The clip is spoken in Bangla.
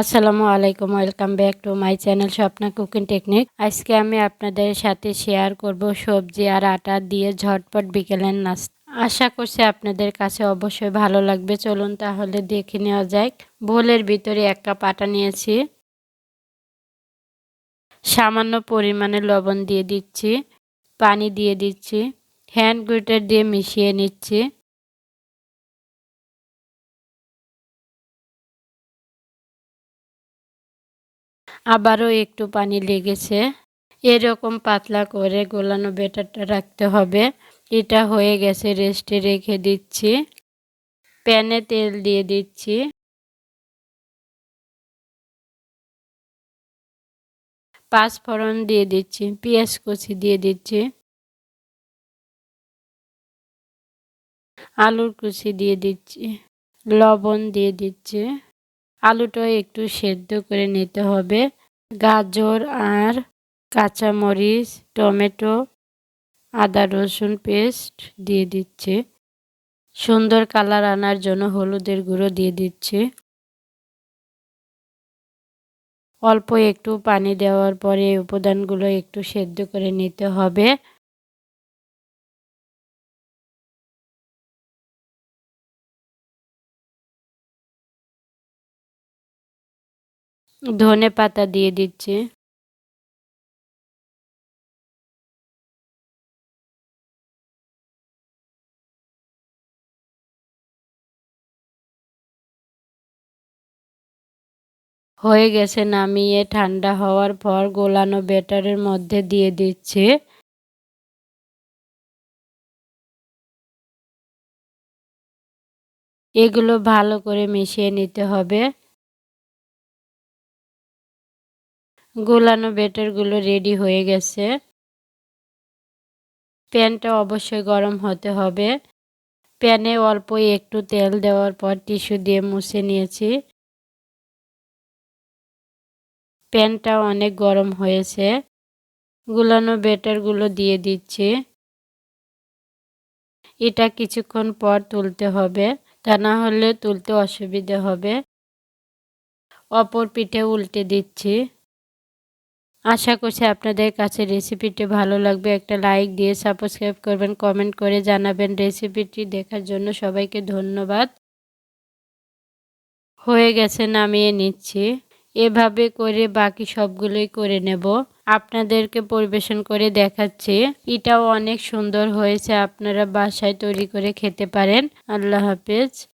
আসসালামু আলাইকুম, welcome back to my channel Swapna cooking technique. আজকে আমি আপনাদের সাথে শেয়ার করব সবজি আর আটা দিয়ে ঝটপট বিকেলের নাস্তা। আশা করছি আপনাদের কাছে অবশ্যই ভালো লাগবে। চলুন তাহলে দেখে নেওয়া যাক। বোলের ভিতরে এক কাপ আটা নিয়েছি। সামান্য পরিমাণে লবণ দিয়ে দিচ্ছি। পানি দিয়ে দিচ্ছি। হ্যান্ড গ্রুটার দিয়ে মিশিয়ে নিচ্ছি। আবারও একটু পানি লেগেছে। এরকম পাতলা করে গোলানো বেটারটা রাখতে হবে। এটা হয়ে গেছে, রেস্টে রেখে দিচ্ছি। প্যানে তেল দিয়ে দিচ্ছি। পাঁচ ফোড়ন দিয়ে দিচ্ছি, পেঁয়াজ কুচি দিয়ে দিচ্ছি। আলুর কুচি দিয়ে দিচ্ছি, লবণ দিয়ে দিচ্ছি। আলুটা একটু সেদ্ধ করে নিতে হবে। গাজর আর কাঁচামরিচ, টমেটো, আদা, রসুন পেস্ট দিয়ে দিচ্ছে। সুন্দর কালার আনার জন্য হলুদের গুঁড়ো দিয়ে দিচ্ছে। অল্প একটু পানি দেওয়ার পরে উপাদানগুলো একটু সেদ্ধ করে নিতে হবে। ধনে পাতা দিয়ে দিচ্ছি। হয়ে গেছে নামিয়ে ঠান্ডা হওয়ার পর গোলানো ব্যাটারের মধ্যে দিয়ে দিচ্ছে। এগুলো ভালো করে মিশিয়ে নিতে হবে। গোলানো ব্যাটারগুলো রেডি হয়ে গেছে। প্যানটা অবশ্যই গরম হতে হবে। প্যানে অল্প একটু তেল দেওয়ার পর টিস্যু দিয়ে মুছে নিয়েছি। প্যানটা অনেক গরম হয়েছে। গুলানো ব্যাটারগুলো দিয়ে দিচ্ছি। এটা কিছুক্ষণ পর তুলতে হবে। তা না হলে তুলতে অসুবিধে হবে। অপর পিঠে উল্টে দিচ্ছি। আশা করছি আপনাদের কাছে রেসিপিটি ভালো লাগবে। একটা লাইক দিয়ে সাবস্ক্রাইব করবেন কমেন্ট করে জানাবেন রেসিপিটি দেখার জন্য। সবাইকে ধন্যবাদ। হয়ে গেছে, নামিয়ে নিচ্ছি। এভাবে করে বাকি সবগুলোই করে নেব। আপনাদেরকে পরিবেশন করে দেখাচ্ছি। এটাও অনেক সুন্দর হয়েছে। আপনারা বাসায় তৈরি করে খেতে পারেন। আল্লাহ হাফেজ।